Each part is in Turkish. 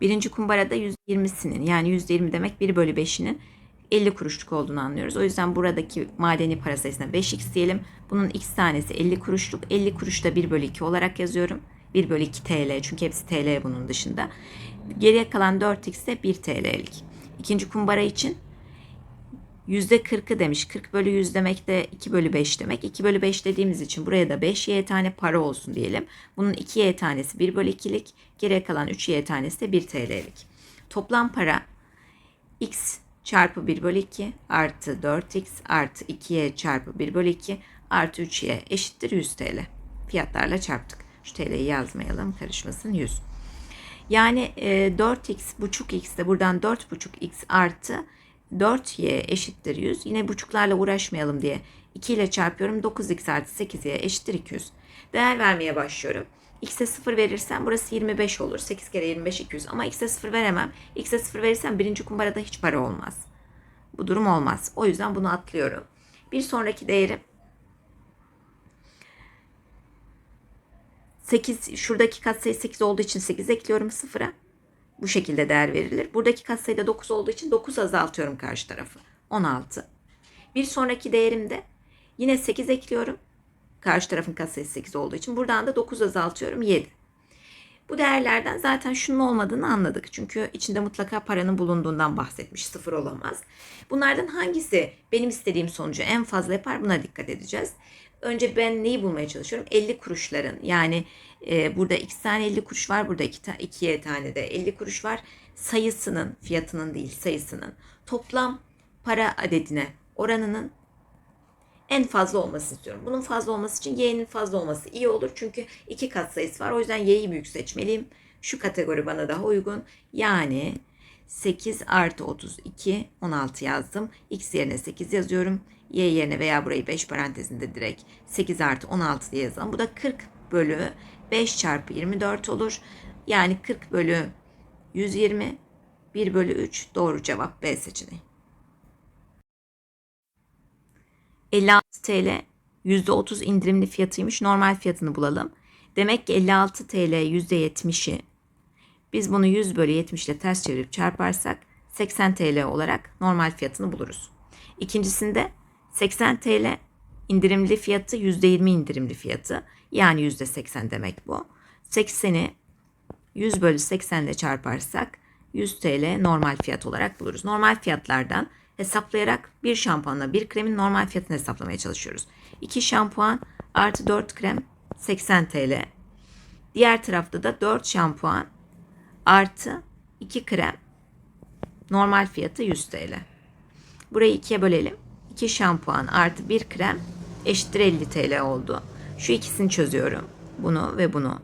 Birinci kumbarada %20'sinin yani %20 demek 1 bölü 5'inin 50 kuruşluk olduğunu anlıyoruz. O yüzden buradaki madeni para sayısına 5x diyelim. Bunun x tanesi 50 kuruşluk. 50 kuruş da 1 bölü 2 olarak yazıyorum. 1 bölü 2 TL çünkü hepsi TL bunun dışında. Geriye kalan 4x de 1 TL'lik. İkinci kumbara için %40'ı demiş. 40 bölü 100 demek de 2 bölü 5 demek. 2 bölü 5 dediğimiz için buraya da 5 y tane para olsun diyelim. Bunun 2 y tanesi 1 bölü 2'lik. Geriye kalan 3 y tanesi de 1 TL'lik. Toplam para x çarpı 1 bölü 2 artı 4x artı 2y çarpı 1 bölü 2 artı 3y eşittir 100 TL. Fiyatlarla çarptık. Şu TL'yi yazmayalım karışmasın 100. Yani e, 4x buçuk x de buradan 4 buçuk x artı 4y eşittir 100. Yine buçuklarla uğraşmayalım diye 2 ile çarpıyorum. 9x artı 8y eşittir 200. Değer vermeye başlıyorum. X'e 0 verirsem burası 25 olur. 8 kere 25 200 ama X'e 0 veremem. X'e 0 verirsem birinci kumbarada hiç para olmaz. Bu durum olmaz. O yüzden bunu atlıyorum. Bir sonraki değerim 8 şuradaki katsayı 8 olduğu için 8 ekliyorum 0'a. Bu şekilde değer verilir. Buradaki katsayı da 9 olduğu için 9 azaltıyorum karşı tarafı. 16. Bir sonraki değerimde yine 8 ekliyorum. Karşı tarafın katsayısı 8 olduğu için. Buradan da 9 azaltıyorum 7. Bu değerlerden zaten şunun olmadığını anladık. Çünkü içinde mutlaka paranın bulunduğundan bahsetmiş. Sıfır olamaz. Bunlardan hangisi benim istediğim sonucu en fazla yapar buna dikkat edeceğiz. Önce ben neyi bulmaya çalışıyorum? 50 kuruşların yani e, burada 2 tane 50 kuruş var. Burada 2 ta, ikiye tane de 50 kuruş var. Sayısının fiyatının değil sayısının toplam para adedine oranının en fazla olmasını istiyorum. Bunun fazla olması için y'nin fazla olması iyi olur. Çünkü iki kat sayısı var. O yüzden y'yi büyük seçmeliyim. Şu kategori bana daha uygun. Yani 8 artı 32 16 yazdım. X yerine 8 yazıyorum. Y yerine veya burayı 5 parantezinde direkt 8 artı 16 diye yazalım. Bu da 40 bölü 5 çarpı 24 olur. Yani 40 bölü 120 1 bölü 3 doğru cevap B seçeneği. 56 TL %30 indirimli fiyatıymış. Normal fiyatını bulalım. Demek ki 56 TL %70'i biz bunu 100 bölü 70 ile ters çevirip çarparsak 80 TL olarak normal fiyatını buluruz. İkincisinde 80 TL indirimli fiyatı %20 indirimli fiyatı. Yani %80 demek bu. 80'i 100 bölü 80 ile çarparsak 100 TL normal fiyat olarak buluruz. Normal fiyatlardan hesaplayarak bir şampuanla bir kremin normal fiyatını hesaplamaya çalışıyoruz. 2 şampuan artı 4 krem 80 TL. Diğer tarafta da 4 şampuan artı 2 krem normal fiyatı 100 TL. Burayı ikiye bölelim. 2 şampuan artı 1 krem eşittir 50 TL oldu. Şu ikisini çözüyorum. Bunu ve bunu.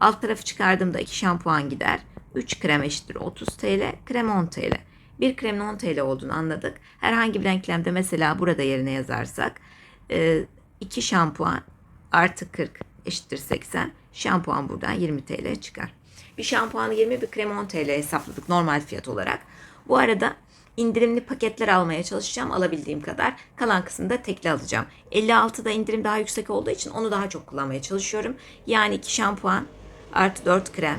Alt tarafı çıkardığımda 2 şampuan gider. 3 krem eşittir 30 TL. Krem 10 TL. Bir kremin 10 TL olduğunu anladık. Herhangi bir denklemde mesela burada yerine yazarsak 2 şampuan artı 40 eşittir 80. Şampuan buradan 20 TL çıkar. Bir şampuanı 20 bir krem 10 TL hesapladık normal fiyat olarak. Bu arada indirimli paketler almaya çalışacağım alabildiğim kadar. Kalan kısmını da tekli alacağım. 56'da indirim daha yüksek olduğu için onu daha çok kullanmaya çalışıyorum. Yani 2 şampuan artı 4 krem.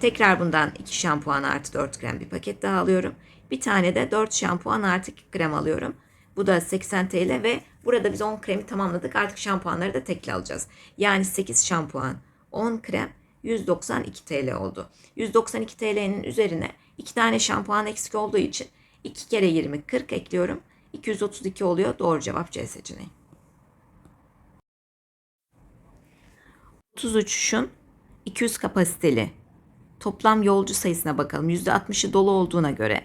Tekrar bundan 2 şampuan artı 4 krem bir paket daha alıyorum. Bir tane de 4 şampuan artı 2 krem alıyorum. Bu da 80 TL ve burada biz 10 kremi tamamladık. Artık şampuanları da tekli alacağız. Yani 8 şampuan, 10 krem 192 TL oldu. 192 TL'nin üzerine 2 tane şampuan eksik olduğu için 2 kere 20 40 ekliyorum. 232 oluyor. Doğru cevap C seçeneği. 30 uçuşun 200 kapasiteli toplam yolcu sayısına bakalım. %60'ı dolu olduğuna göre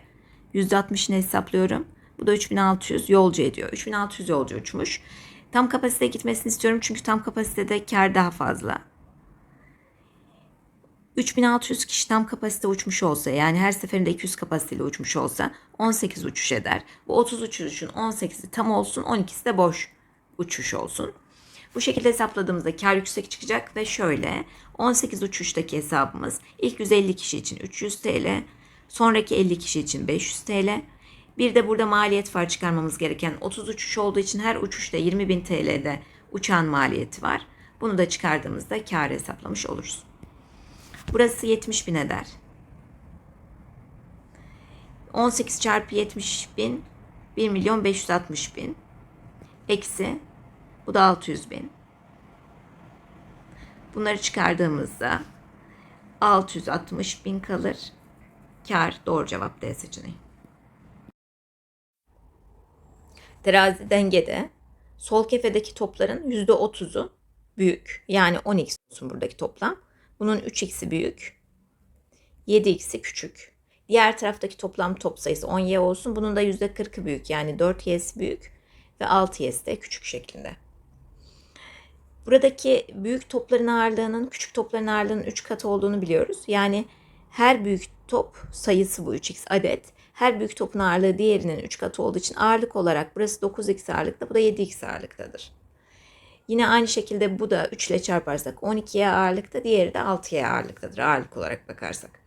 %60'ını hesaplıyorum. Bu da 3600 yolcu ediyor. 3600 yolcu uçmuş. Tam kapasite gitmesini istiyorum çünkü tam kapasitede kar daha fazla. 3600 kişi tam kapasite uçmuş olsa yani her seferinde 200 kapasiteyle uçmuş olsa 18 uçuş eder. Bu 30 uçuşun 18'i tam olsun 12'si de boş uçuş olsun. Bu şekilde hesapladığımızda kar yüksek çıkacak ve şöyle 18 uçuştaki hesabımız ilk 150 kişi için 300 TL, sonraki 50 kişi için 500 TL. Bir de burada maliyet var çıkarmamız gereken 30 uçuş olduğu için her uçuşta 20.000 TL'de uçağın maliyeti var. Bunu da çıkardığımızda kar hesaplamış oluruz. Burası 70 bin eder. 18 çarpı 70 bin 1 milyon 560 bin. Eksi bu da 600 bin. Bunları çıkardığımızda 660 bin kalır. Kar doğru cevap D seçeneği. Terazi dengede sol kefedeki topların %30'u büyük. Yani 10x olsun buradaki toplam. Bunun 3x'i büyük. 7x'i küçük. Diğer taraftaki toplam top sayısı 10y olsun. Bunun da %40'ı büyük. Yani 4y'si büyük ve 6y'si de küçük şeklinde. Buradaki büyük topların ağırlığının küçük topların ağırlığının 3 katı olduğunu biliyoruz. Yani her büyük top sayısı bu 3x adet. Her büyük topun ağırlığı diğerinin 3 katı olduğu için ağırlık olarak burası 9x ağırlıkta, bu da 7x ağırlıktadır. Yine aynı şekilde bu da 3 ile çarparsak 12'ye ağırlıkta, diğeri de 6'ya ağırlıktadır ağırlık olarak bakarsak.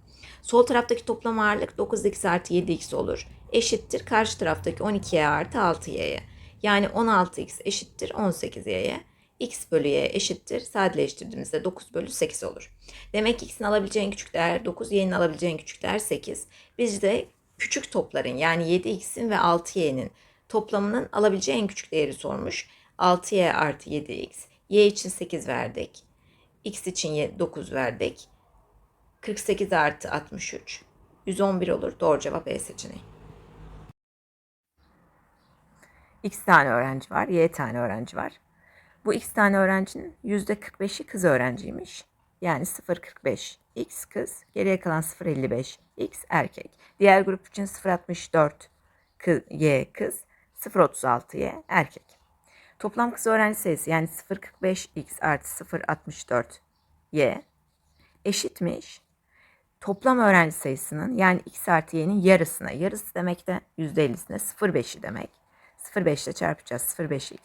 Sol taraftaki toplam ağırlık 9x artı 7x olur. Eşittir karşı taraftaki 12y artı 6y'ye. Yani 16x eşittir 18y'ye. x bölü y eşittir. Sadeleştirdiğimizde 9 bölü 8 olur. Demek ki x'in alabileceği en küçük değer 9, y'nin alabileceği en küçük değer 8. Biz de küçük topların yani 7x'in ve 6y'nin toplamının alabileceği en küçük değeri sormuş. 6y artı 7x. y için 8 verdik. x için 9 verdik. 48 artı 63. 111 olur. Doğru cevap E seçeneği. X tane öğrenci var, Y tane öğrenci var. Bu X tane öğrencinin %45'i kız öğrenciymiş. Yani 0.45 X kız, geriye kalan 0.55 X erkek. Diğer grup için 0.64 kız, Y kız, 0.36 Y erkek. Toplam kız öğrenci sayısı yani 0.45 X artı 0.64 Y eşitmiş toplam öğrenci sayısının yani x artı y'nin yarısına. Yarısı demek de %50'sine 0,5'i demek. 0,5 ile çarpacağız. 0,5x.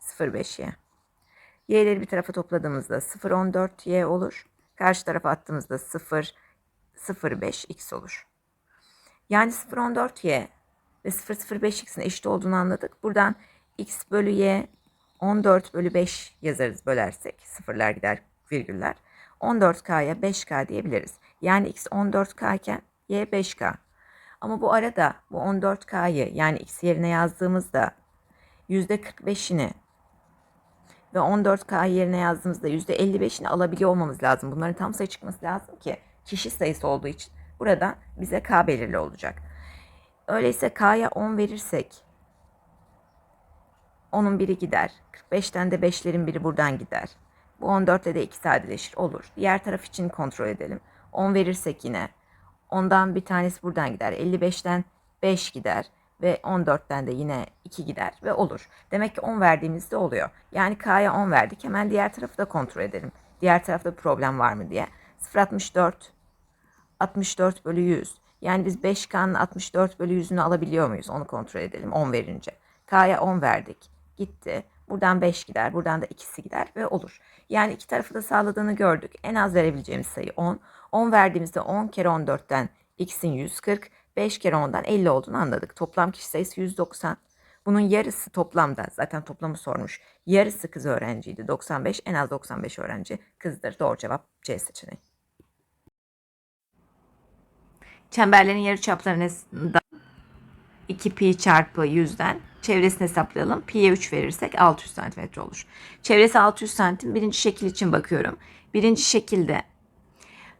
0,5y. Y'leri bir tarafa topladığımızda 0,14y olur. Karşı tarafa attığımızda 0, 0,5x olur. Yani 0,14y ve 0,05x'in eşit olduğunu anladık. Buradan x bölü y 14 bölü 5 yazarız bölersek. Sıfırlar gider virgüller. 14K'ya 5K diyebiliriz. Yani X 14K iken Y 5K. Ama bu arada bu 14K'yı yani X yerine yazdığımızda %45'ini ve 14K yerine yazdığımızda %55'ini alabiliyor olmamız lazım. Bunların tam sayı çıkması lazım ki kişi sayısı olduğu için burada bize K belirli olacak. Öyleyse K'ya 10 verirsek 10'un biri gider. 45'ten de 5'lerin biri buradan gider. Bu 14'te de 2 sadeleşir. Olur. Diğer taraf için kontrol edelim. 10 verirsek yine ondan bir tanesi buradan gider. 55'ten 5 gider ve 14'ten de yine 2 gider ve olur. Demek ki 10 verdiğimizde oluyor. Yani K'ya 10 verdik. Hemen diğer tarafı da kontrol edelim. Diğer tarafta problem var mı diye. 0.64 64 bölü 100. Yani biz 5K'nın 64 bölü 100'ünü alabiliyor muyuz? Onu kontrol edelim 10 verince. K'ya 10 verdik. Gitti. Buradan 5 gider. Buradan da ikisi gider ve olur. Yani iki tarafı da sağladığını gördük. En az verebileceğimiz sayı 10. 10 verdiğimizde 10 kere 14'ten x'in 140. 5 kere 10'dan 50 olduğunu anladık. Toplam kişi sayısı 190. Bunun yarısı toplamda zaten toplamı sormuş. Yarısı kız öğrenciydi. 95 en az 95 öğrenci kızdır. Doğru cevap C seçeneği. Çemberlerin yarıçaplarında 2 pi çarpı 100'den çevresini hesaplayalım. Pi'ye 3 verirsek 600 cm olur. Çevresi 600 cm. Birinci şekil için bakıyorum. Birinci şekilde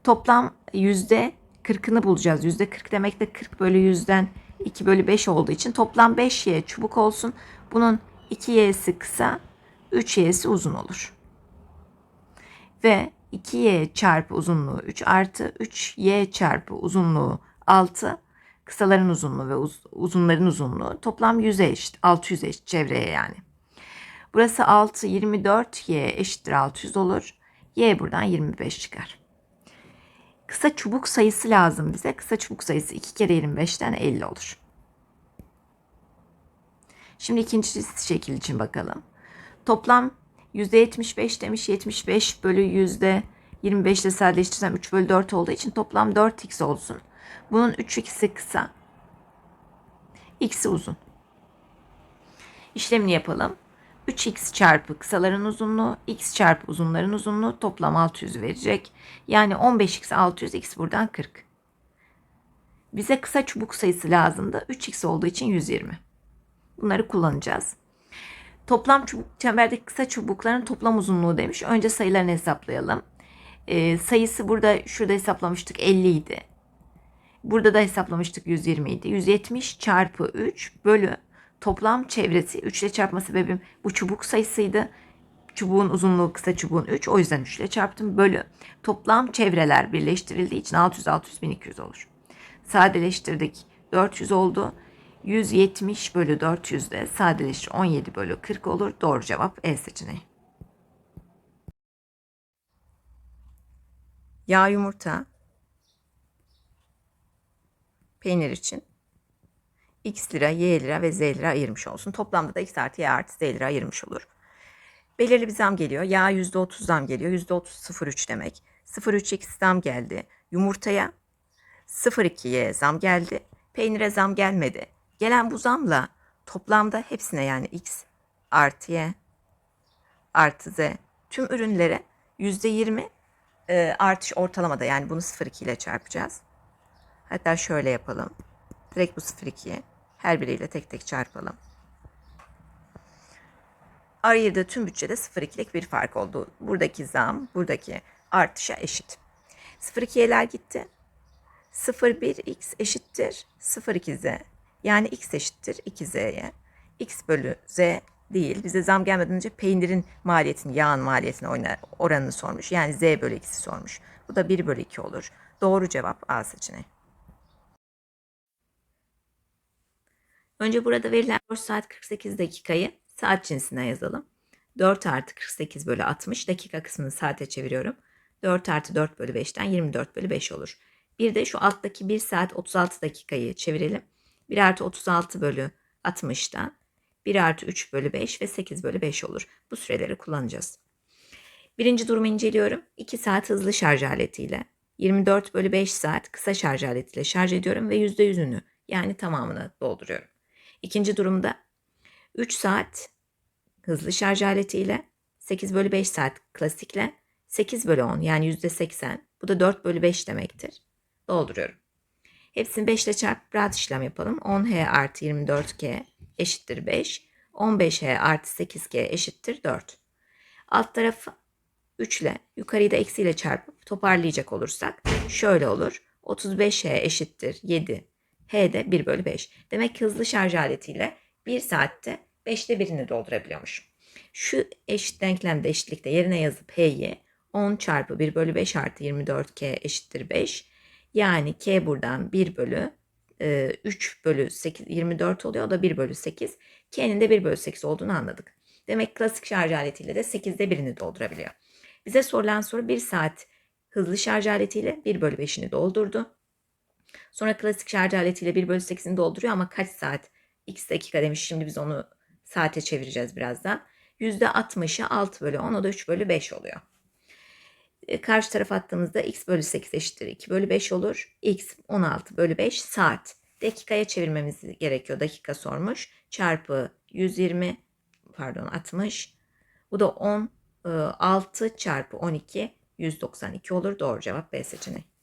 toplam yüzde 40'ını bulacağız. Yüzde 40 demek de 40 bölü 100'den 2 bölü 5 olduğu için toplam 5y çubuk olsun. Bunun 2y'si kısa, 3y'si uzun olur. Ve 2y çarpı uzunluğu 3 artı 3y çarpı uzunluğu 6 kısaların uzunluğu ve uz, uzunların uzunluğu toplam 100'e eşit. 600 eşit çevreye yani. Burası 6, 24, y eşittir 600 olur. y buradan 25 çıkar. Kısa çubuk sayısı lazım bize. Kısa çubuk sayısı 2 kere 25'ten 50 olur. Şimdi ikinci şekil için bakalım. Toplam %75 demiş. 75 bölü %25 ile sadeleştirsem 3 bölü 4 olduğu için toplam 4x olsun. Bunun 3x'i kısa. X'i uzun. İşlemini yapalım. 3x çarpı kısaların uzunluğu, x çarpı uzunların uzunluğu toplam 600 verecek. Yani 15x 600, x buradan 40. Bize kısa çubuk sayısı lazımdı. 3x olduğu için 120. Bunları kullanacağız. Toplam çubuk, çemberdeki kısa çubukların toplam uzunluğu demiş. Önce sayılarını hesaplayalım. Ee, sayısı burada şurada hesaplamıştık 50 idi. Burada da hesaplamıştık 120 idi. 170 çarpı 3 bölü toplam çevresi 3 ile çarpma sebebim bu çubuk sayısıydı. Çubuğun uzunluğu kısa çubuğun 3 o yüzden 3 ile çarptım bölü toplam çevreler birleştirildiği için 600 600 1200 olur. Sadeleştirdik 400 oldu. 170 bölü 400 de sadeleştir 17 bölü 40 olur. Doğru cevap E seçeneği. Yağ yumurta peynir için x lira, y lira ve z lira ayırmış olsun. Toplamda da x artı y artı z lira ayırmış olur. Belirli bir zam geliyor. Yağ %30 zam geliyor. %30 0,3 demek. 0,3x zam geldi. Yumurtaya 0,2'ye zam geldi. Peynire zam gelmedi. Gelen bu zamla toplamda hepsine yani x artı y artı z tüm ürünlere %20 e, artış ortalamada yani bunu 0,2 ile çarpacağız. Hatta şöyle yapalım. Direkt bu 0,2'ye her biriyle tek tek çarpalım. Ayırdığı tüm bütçede 0,2'lik bir fark oldu. Buradaki zam buradaki artışa eşit. 0,2'ler gitti. 0,1x eşittir 0,2z. Yani x eşittir 2z'ye. x bölü z değil. Bize zam gelmeden önce peynirin maliyetini, yağın maliyetini oranını sormuş. Yani z bölü x'i sormuş. Bu da 1 bölü 2 olur. Doğru cevap A seçeneği. Önce burada verilen 4 saat 48 dakikayı saat cinsinden yazalım. 4 artı 48 bölü 60 dakika kısmını saate çeviriyorum. 4 artı 4 bölü 5'ten 24 bölü 5 olur. Bir de şu alttaki 1 saat 36 dakikayı çevirelim. 1 artı 36 bölü 60'tan 1 artı 3 bölü 5 ve 8 bölü 5 olur. Bu süreleri kullanacağız. Birinci durumu inceliyorum. 2 saat hızlı şarj aletiyle 24 bölü 5 saat kısa şarj aletiyle şarj ediyorum ve %100'ünü yani tamamını dolduruyorum. İkinci durumda 3 saat hızlı şarj aletiyle 8 bölü 5 saat klasikle 8 bölü 10 yani %80 bu da 4 bölü 5 demektir. Dolduruyorum. Hepsini 5 ile çarp rahat işlem yapalım. 10H artı 24K eşittir 5. 15H artı 8K eşittir 4. Alt tarafı 3 ile yukarıyı da eksiyle çarpıp toparlayacak olursak şöyle olur. 35H eşittir 7. H de 1 bölü 5. Demek ki hızlı şarj aletiyle 1 saatte 5'te 1'ini doldurabiliyormuş. Şu eşit denklemde eşitlikte yerine yazıp H'yi 10 çarpı 1 bölü 5 artı 24K eşittir 5. Yani K buradan 1 bölü e, 3 bölü 8, 24 oluyor. O da 1 bölü 8. K'nin de 1 bölü 8 olduğunu anladık. Demek klasik şarj aletiyle de 8'de 1'ini doldurabiliyor. Bize sorulan soru 1 saat hızlı şarj aletiyle 1 bölü 5'ini doldurdu. Sonra klasik şarj aletiyle 1 bölü 8'ini dolduruyor ama kaç saat? X dakika demiş. Şimdi biz onu saate çevireceğiz birazdan. %60'ı 6 bölü 10 o da 3 bölü 5 oluyor. E, Karşı tarafa attığımızda x bölü 8 eşittir 2 bölü 5 olur. x 16 bölü 5 saat. Dakikaya çevirmemiz gerekiyor. Dakika sormuş. Çarpı 120 pardon 60. Bu da 10 e, 6 çarpı 12 192 olur. Doğru cevap B seçeneği.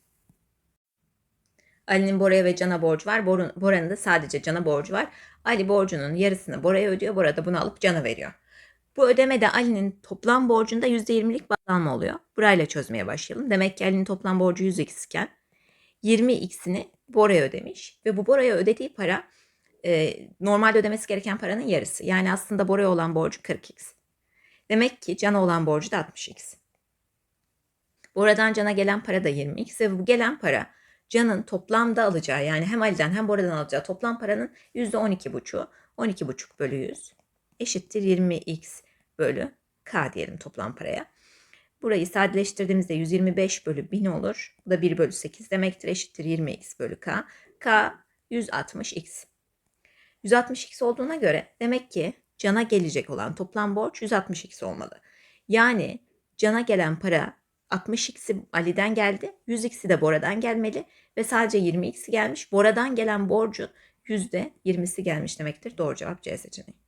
Ali'nin Bora'ya ve Can'a borcu var. Bora'nın da sadece Can'a borcu var. Ali borcunun yarısını Bora'ya ödüyor. Bora da bunu alıp Can'a veriyor. Bu ödemede Ali'nin toplam borcunda %20'lik bazalma oluyor. Burayla çözmeye başlayalım. Demek ki Ali'nin toplam borcu 100x iken 20x'ini Bora'ya ödemiş. Ve bu Bora'ya ödediği para e, normalde ödemesi gereken paranın yarısı. Yani aslında Bora'ya olan borcu 40x. Demek ki Can'a olan borcu da 60x. Bora'dan Can'a gelen para da 20x ve bu gelen para Can'ın toplamda alacağı yani hem Ali'den hem Bora'dan alacağı toplam paranın %12,5'u 12,5 bölü 100 eşittir 20x bölü k diyelim toplam paraya. Burayı sadeleştirdiğimizde 125 bölü 1000 olur. Bu da 1 bölü 8 demektir eşittir 20x bölü k. k 160x. 160x olduğuna göre demek ki Can'a gelecek olan toplam borç 160x olmalı. Yani Can'a gelen para 60x'i Ali'den geldi. 100x'i de Bora'dan gelmeli. Ve sadece 20x'i gelmiş. Bora'dan gelen borcun %20'si gelmiş demektir. Doğru cevap C seçeneği.